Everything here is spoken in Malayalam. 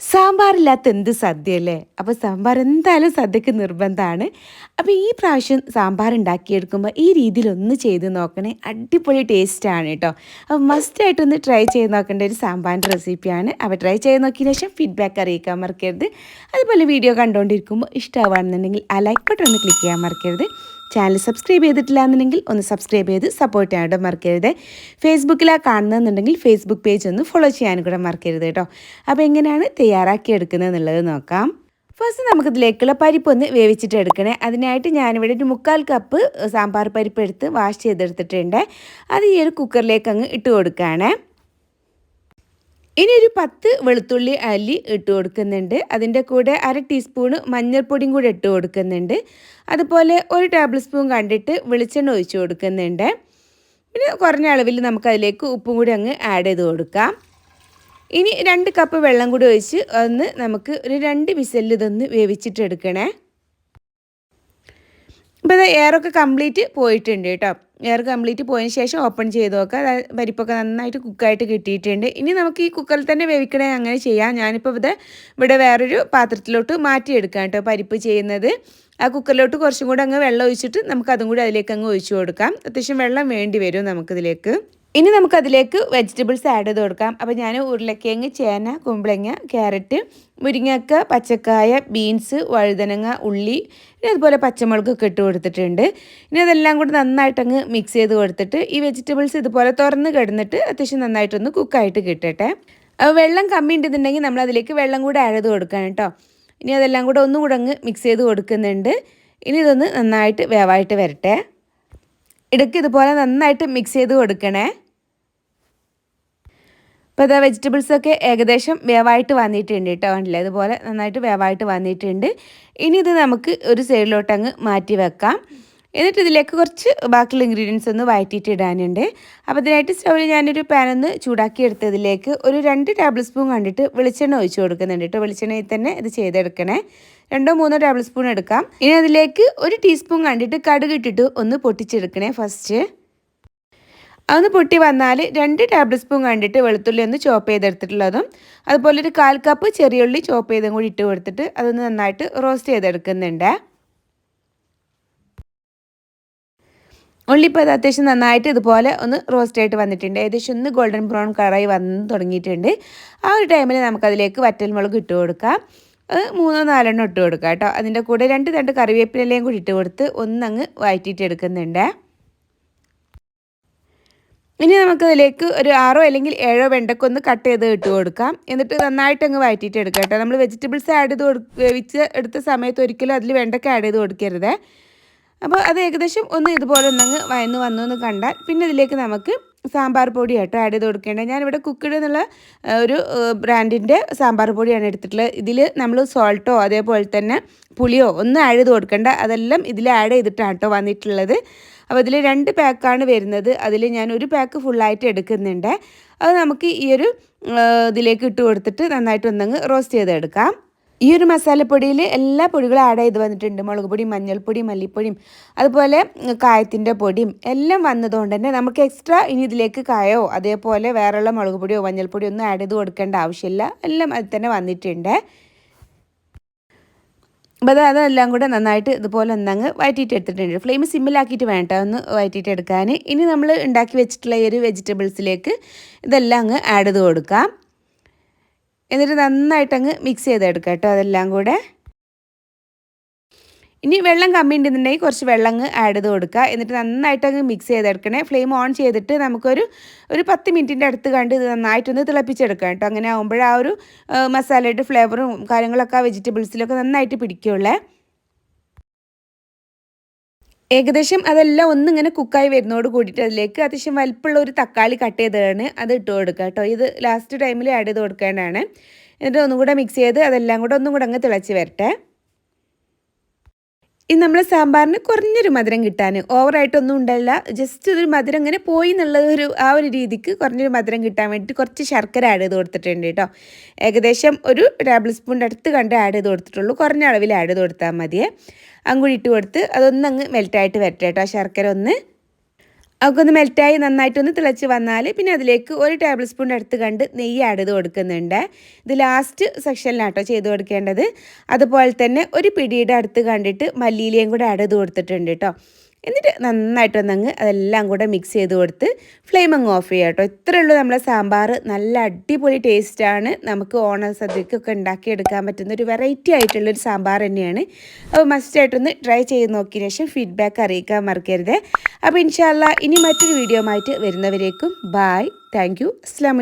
സാമ്പാറില്ലാത്ത എന്ത് സദ്യ അല്ലേ അപ്പോൾ സാമ്പാർ എന്തായാലും സദ്യക്ക് നിർബന്ധമാണ് അപ്പോൾ ഈ പ്രാവശ്യം സാമ്പാർ ഉണ്ടാക്കിയെടുക്കുമ്പോൾ ഈ രീതിയിലൊന്ന് ചെയ്ത് നോക്കണേ. അടിപൊളി ടേസ്റ്റാണ് കേട്ടോ അപ്പോൾ മസ്റ്റായിട്ടൊന്ന് ട്രൈ ചെയ്ത് നോക്കേണ്ട ഒരു സാമ്പാറിന്റെ റെസിപ്പിയാണ് അപ്പോൾ ട്രൈ ചെയ്ത് നോക്കിയതിന് ശേഷം ഫീഡ്ബാക്ക് അറിയിക്കാൻ മറക്കരുത്. അതുപോലെ വീഡിയോ കണ്ടുകൊണ്ടിരിക്കുമ്പോൾ ഇഷ്ടമാവുകയാണെന്നുണ്ടെങ്കിൽ ആ ലൈക്ക് ബട്ടൺ ഒന്ന് ക്ലിക്ക് ചെയ്യാൻ മറക്കരുത്. ചാനൽ സബ്സ്ക്രൈബ് ചെയ്തിട്ടില്ല എന്നുണ്ടെങ്കിൽ ഒന്ന് സബ്സ്ക്രൈബ് ചെയ്ത് സപ്പോർട്ട് ചെയ്യാനായിട്ട് മറക്കരുത്. ഫേസ്ബുക്കിലാണ് കാണുന്നതെന്നുണ്ടെങ്കിൽ ഫേസ്ബുക്ക് പേജ് ഒന്ന് ഫോളോ ചെയ്യാനും കൂടെ മറക്കരുത് കേട്ടോ. അപ്പോൾ എങ്ങനെയാണ് തയ്യാറാക്കി എടുക്കുന്നത് എന്നുള്ളത് നോക്കാം. ഫസ്റ്റ് നമുക്കിതിലേക്കുള്ള പരിപ്പ് ഒന്ന് വേവിച്ചിട്ട് എടുക്കണേ. അതിനായിട്ട് ഞാനിവിടെ ഒരു മുക്കാൽ കപ്പ് സാമ്പാർ പരിപ്പ് എടുത്ത് വാഷ് ചെയ്തെടുത്തിട്ടുണ്ട്. അത് ഈ ഒരു കുക്കറിലേക്ക് അങ്ങ് ഇട്ട് കൊടുക്കുകയാണേ. ഇനി ഒരു പത്ത് വെളുത്തുള്ളി അല്ലി ഇട്ട് കൊടുക്കുന്നുണ്ട്. അതിന്റെ കൂടെ അര ടീസ്പൂണ് മഞ്ഞൾപ്പൊടിയും കൂടെ ഇട്ട് കൊടുക്കുന്നുണ്ട്. അതുപോലെ ഒരു ടേബിൾ സ്പൂൺ കണ്ടിട്ട് വെളിച്ചെണ്ണ ഒഴിച്ചു കൊടുക്കുന്നുണ്ട്. പിന്നെ കുറഞ്ഞ അളവിൽ നമുക്കതിലേക്ക് ഉപ്പും കൂടി അങ്ങ് ആഡ് ചെയ്ത് കൊടുക്കാം. ഇനി രണ്ട് കപ്പ് വെള്ളം കൂടി ഒഴിച്ച് ഒന്ന് നമുക്ക് ഒരു രണ്ട് വിസലിൽ ഇതൊന്ന് വേവിച്ചിട്ട് എടുക്കണേ ഇപ്പോൾ ഇത് എയറൊക്കെ കംപ്ലീറ്റ് പോയിട്ടുണ്ട് കേട്ടോ. എയർ കംപ്ലീറ്റ് പോയതിന് ശേഷം ഓപ്പൺ ചെയ്ത് നോക്കുക പരിപ്പൊക്കെ നന്നായിട്ട് കുക്കായിട്ട് കിട്ടിയിട്ടുണ്ട്. ഇനി നമുക്ക് ഈ കുക്കറിൽ തന്നെ വേവിക്കണേ അങ്ങനെ ചെയ്യാം. ഞാനിപ്പോൾ ഇത് ഇവിടെ വേറൊരു പാത്രത്തിലോട്ട് മാറ്റിയെടുക്കാം കേട്ടോ പരിപ്പ് ചെയ്യുന്നത്. ആ കുക്കറിലോട്ട് കുറച്ചും കൂടെ അങ്ങ് വെള്ളം ഒഴിച്ചിട്ട് നമുക്ക് അതും കൂടി അതിലേക്ക് അങ്ങ് ഒഴിച്ചു കൊടുക്കാം. അത്യാവശ്യം വെള്ളം വേണ്ടി വരും നമുക്കിതിലേക്ക്. ഇനി നമുക്കതിലേക്ക് വെജിറ്റബിൾസ് ആഡ് ചെയ്ത് കൊടുക്കാം. അപ്പോൾ ഞാൻ ഉരുളക്കിഴങ്ങ് ചേന കുമ്പളങ്ങ ക്യാരറ്റ് മുരിങ്ങക്ക പച്ചക്കായ ബീൻസ് വഴുതനങ്ങ ഉള്ളി പിന്നെ അതുപോലെ പച്ചമുളകൊക്കെ ഇട്ട് കൊടുത്തിട്ടുണ്ട്. ഇനി അതെല്ലാം കൂടി നന്നായിട്ടങ്ങ് മിക്സ് ചെയ്ത് കൊടുത്തിട്ട് ഈ വെജിറ്റബിൾസ് ഇതുപോലെ തുറന്ന് കിടന്നിട്ട് അത്യാവശ്യം നന്നായിട്ടൊന്ന് കുക്കായിട്ട് കിട്ടട്ടെ. വെള്ളം കമ്മി ഉണ്ടെന്നുണ്ടെങ്കിൽ നമ്മൾ അതിലേക്ക് വെള്ളം കൂടെ ആഡ് ചെയ്ത് കൊടുക്കണം കേട്ടോ. ഇനി അതെല്ലാം കൂടെ ഒന്നുകൂടെ അങ്ങ് മിക്സ് ചെയ്ത് കൊടുക്കുന്നുണ്ട്. ഇനി ഇതൊന്ന് നന്നായിട്ട് വേവായിട്ട് വരട്ടെ. ഇടയ്ക്ക് ഇതുപോലെ നന്നായിട്ട് മിക്സ് ചെയ്ത് കൊടുക്കണേ. ഇപ്പോൾ ഇതാ വെജിറ്റബിൾസൊക്കെ ഏകദേശം വേവായിട്ട് വന്നിട്ടുണ്ട് കേട്ടോ കണ്ടില്ലേ? ഇതുപോലെ നന്നായിട്ട് വേവായിട്ട് വന്നിട്ടുണ്ട്. ഇനി ഇത് നമുക്ക് ഒരു സൈഡിലോട്ട് അങ്ങ് മാറ്റി വെക്കാം. എന്നിട്ട് ഇതിലേക്ക് കുറച്ച് ബാക്കിയുള്ള ഇൻഗ്രീഡിയൻസ് ഒന്ന് വഴറ്റിയിട്ട് ഇടാനുണ്ട്. അപ്പോൾ ഇതിനായിട്ട് സ്റ്റൗവിൽ ഞാനൊരു പാനൊന്ന് ചൂടാക്കി എടുത്തതിലേക്ക് ഒരു രണ്ട് ടേബിൾ സ്പൂൺ കണ്ടിട്ട് വെളിച്ചെണ്ണ ഒഴിച്ച് കൊടുക്കുന്നുണ്ട് കേട്ടോ. വെളിച്ചെണ്ണയിൽ തന്നെ ഇത് ചെയ്തെടുക്കണേ. രണ്ടോ മൂന്നോ ടേബിൾ സ്പൂൺ എടുക്കാം. ഇനി അതിലേക്ക് ഒരു ടീസ്പൂൺ കണ്ടിട്ട് കടുക് ഇട്ടിട്ട് ഒന്ന് പൊട്ടിച്ചെടുക്കണേ ഫസ്റ്റ് അതൊന്ന് പൊട്ടി വന്നാൽ രണ്ട് ടേബിൾ സ്പൂൺ കണ്ടിട്ട് വെളുത്തുള്ളി ഒന്ന് ചോപ്പ് ചെയ്തെടുത്തിട്ടുള്ളതും അതുപോലെ ഒരു കാൽ കപ്പ് ചെറിയുള്ളി ചോപ്പ് ചെയ്തും കൂടി ഇട്ട് കൊടുത്തിട്ട് അതൊന്ന് നന്നായിട്ട് റോസ്റ്റ് ചെയ്തെടുക്കുന്നുണ്ട്. ഉള്ളി ഇപ്പോൾ അത് അത്യാവശ്യം നന്നായിട്ട് ഇതുപോലെ ഒന്ന് റോസ്റ്റ് ആയിട്ട് വന്നിട്ടുണ്ട്. ഏകദേശം ഒന്ന് ഗോൾഡൻ ബ്രൗൺ കളറായി വന്ന് തുടങ്ങിയിട്ടുണ്ട്. ആ ഒരു ടൈമിൽ നമുക്കതിലേക്ക് വറ്റൽമുളക് ഇട്ട് കൊടുക്കാം. മൂന്നോ നാലെണ്ണം ഇട്ട് കൊടുക്കാം കേട്ടോ. അതിന്റെ കൂടെ രണ്ട് രണ്ട് കറിവേപ്പിലയും കൂടി ഇട്ട് കൊടുത്ത് ഒന്നങ്ങ് വഴറ്റിയിട്ട് എടുക്കുന്നുണ്ട്. ഇനി നമുക്കതിലേക്ക് ഒരു ആറോ അല്ലെങ്കിൽ ഏഴോ വെണ്ടയ്ക്ക ഒന്ന് കട്ട് ചെയ്ത് ഇട്ട് കൊടുക്കാം. എന്നിട്ട് നന്നായിട്ട് അങ്ങ് വഴറ്റിയിട്ട് എടുക്കാം കേട്ടോ. നമ്മൾ വെജിറ്റബിൾസ് ആഡ് ചെയ്ത് കൊടുക്കുക വേവിച്ച് എടുത്ത സമയത്ത് ഒരിക്കലും അതിൽ വെണ്ടയ്ക്ക ആഡ് ചെയ്ത് കൊടുക്കരുത്. അപ്പോൾ അത് ഏകദേശം ഒന്ന് ഇതുപോലെ ഒന്നങ്ങ് വയന്ന് വന്നു എന്ന് കണ്ടാൽ പിന്നെ ഇതിലേക്ക് നമുക്ക് സാമ്പാർ പൊടി കേട്ടോ ആഡ് ചെയ്ത് കൊടുക്കേണ്ടത്. ഞാനിവിടെ കുക്കിഡ് എന്നുള്ള ഒരു ബ്രാൻഡിന്റെ സാമ്പാർ പൊടിയാണ് എടുത്തിട്ടുള്ളത്. ഇതിൽ നമ്മൾ സോൾട്ടോ അതേപോലെ തന്നെ പുളിയോ ഒന്നും ആഡ് ചെയ്ത് കൊടുക്കേണ്ട. അതെല്ലാം ഇതിൽ ആഡ് ചെയ്തിട്ടാണ് കേട്ടോ വന്നിട്ടുള്ളത്. അപ്പോൾ ഇതിൽ രണ്ട് പാക്കാണ് വരുന്നത്. അതിൽ ഞാൻ ഒരു പാക്ക് ഫുള്ളായിട്ട് എടുക്കുന്നുണ്ട്. അത് നമുക്ക് ഈ ഒരു ഇതിലേക്ക് ഇട്ട് കൊടുത്തിട്ട് നന്നായിട്ട് ഒന്നങ്ങ് റോസ്റ്റ് ചെയ്തെടുക്കാം. ഈ ഒരു മസാലപ്പൊടിയിൽ എല്ലാ പൊടികളും ആഡ് ചെയ്ത് വന്നിട്ടുണ്ട്. മുളക് പൊടി മഞ്ഞൾപ്പൊടി മല്ലിപ്പൊടിയും അതുപോലെ കായത്തിന്റെ പൊടിയും എല്ലാം വന്നതുകൊണ്ട് തന്നെ നമുക്ക് എക്സ്ട്രാ ഇനി ഇതിലേക്ക് കായോ അതേപോലെ വേറെയുള്ള മുളക് പൊടിയോ മഞ്ഞൾപ്പൊടിയോ ഒന്നും ആഡ് ചെയ്ത് കൊടുക്കേണ്ട ആവശ്യമില്ല. എല്ലാം അതിൽ തന്നെ വന്നിട്ടുണ്ട്. അപ്പോൾ അത് അതെല്ലാം കൂടെ നന്നായിട്ട് ഇതുപോലെ ഒന്നങ്ങ് വഴറ്റിയിട്ട് എടുത്തിട്ടുണ്ട്. ഫ്ലെയിം സിമ്മിലാക്കിയിട്ട് വേണ്ട ഒന്ന് വഴറ്റിയിട്ട് എടുക്കാൻ. ഇനി നമ്മൾ ഉണ്ടാക്കി വെച്ചിട്ടുള്ള ഈ ഒരു വെജിറ്റബിൾസിലേക്ക് ഇതെല്ലാം അങ്ങ് ആഡ് ചെയ്ത് കൊടുക്കാം. എന്നിട്ട് നന്നായിട്ട് അങ്ങ് മിക്സ് ചെയ്തെടുക്കാം കേട്ടോ അതെല്ലാം കൂടെ. ഇനി വെള്ളം കമ്മി ഉണ്ടെന്നുണ്ടെങ്കിൽ കുറച്ച് വെള്ളം അങ്ങ് ആഡ് ചെയ്ത് കൊടുക്കുക. എന്നിട്ട് നന്നായിട്ട് അങ്ങ് മിക്സ് ചെയ്തെടുക്കണേ. ഫ്ലെയിം ഓൺ ചെയ്തിട്ട് നമുക്കൊരു ഒരു പത്ത് മിനിറ്റിന്റെ അടുത്ത് കണ്ട് ഇത് നന്നായിട്ടൊന്ന് തിളപ്പിച്ചെടുക്കാം കേട്ടോ. അങ്ങനെ ആകുമ്പോൾ ആ ഒരു മസാലയുടെ ഫ്ലേവറും കാര്യങ്ങളൊക്കെ ആ വെജിറ്റബിൾസിലൊക്കെ നന്നായിട്ട് പിടിക്കുള്ളേ. ഏകദേശം അതെല്ലാം ഒന്നിങ്ങനെ കുക്കായി വരുന്നതോട് കൂടിയിട്ട് അതിലേക്ക് അത്യാവശ്യം വലിപ്പമുള്ള ഒരു തക്കാളി കട്ട് ചെയ്തതാണ്. അത് ഇട്ട് കൊടുക്കുക കേട്ടോ. ഇത് ലാസ്റ്റ് ടൈമിൽ ആഡ് ചെയ്ത് കൊടുക്കേണ്ടതാണ്. എന്നിട്ട് ഒന്നും കൂടെ മിക്സ് ചെയ്ത് അതെല്ലാം കൂടെ ഒന്നും കൂടെ അങ്ങ് തിളച്ച് വരട്ടെ. ഇനി നമ്മൾ സാമ്പാറിന് കുറഞ്ഞൊരു മധുരം കിട്ടാൻ. ഓവറായിട്ടൊന്നും ഉണ്ടല്ല. ജസ്റ്റ് ഒരു മധുരം ഇങ്ങനെ പോയി എന്നുള്ള ഒരു ആ ഒരു രീതിക്ക് കുറഞ്ഞൊരു മധുരം കിട്ടാൻ വേണ്ടിയിട്ട് കുറച്ച് ശർക്കര ആഡ് ചെയ്ത് കൊടുത്തിട്ടുണ്ട് കേട്ടോ. ഏകദേശം ഒരു ടേബിൾ സ്പൂണിന്റെ അടുത്ത് കണ്ട് ആഡ് ചെയ്ത് കൊടുത്തിട്ടുള്ളൂ. കുറഞ്ഞ അളവിൽ ആഡ് ചെയ്ത് കൊടുത്താൽ മതിയേ. അങ്ങുടി ഇട്ട് കൊടുത്ത് അതൊന്നങ്ങ് മെൽറ്റായിട്ട് വരട്ടെ കേട്ടോ. ശർക്കര ഒന്ന് അതൊക്കെ ഒന്ന് മെൽറ്റായി നന്നായിട്ടൊന്ന് തിളച്ച് വന്നാൽ പിന്നെ അതിലേക്ക് ഒരു ടേബിൾ സ്പൂൺ എടുത്ത് കണ്ട് നെയ്യ് ആഡ് ചെയ്ത് കൊടുക്കുന്നുണ്ട്. ഇത് ലാസ്റ്റ് സെക്ഷനിലാട്ടോ ചെയ്ത് കൊടുക്കേണ്ടത്. അതുപോലെ തന്നെ ഒരു പിടിയുടെ അടുത്ത് കണ്ടിട്ട് മല്ലിയിലയും കൂടെ ആഡ് ചെയ്ത് കൊടുത്തിട്ടുണ്ട് കേട്ടോ എന്നിട്ട് നന്നായിട്ടൊന്നങ്ങ് അതെല്ലാം കൂടെ മിക്സ് ചെയ്ത് കൊടുത്ത് ഫ്ലെയിം അങ്ങ് ഓഫ് ചെയ്യാം കേട്ടോ ഇത്രയേ ഉള്ളൂ നമ്മളെ സാമ്പാർ നല്ല അടിപൊളി ടേസ്റ്റാണ് നമുക്ക് ഓണ സദ്യക്കൊക്കെ ഉണ്ടാക്കിയെടുക്കാൻ പറ്റുന്ന ഒരു വെറൈറ്റി ആയിട്ടുള്ളൊരു സാമ്പാർ തന്നെയാണ്. അപ്പോൾ മസ്റ്റായിട്ടൊന്ന് ട്രൈ ചെയ്ത് നോക്കിയ ശേഷം ഫീഡ്ബാക്ക് അറിയിക്കാൻ മറക്കരുത്. അപ്പോൾ ഇൻഷാല്ല ഇനി മറ്റൊരു വീഡിയോ ആയിട്ട് വരുന്നവരേക്കും ബായ് താങ്ക് യു അസ്സാം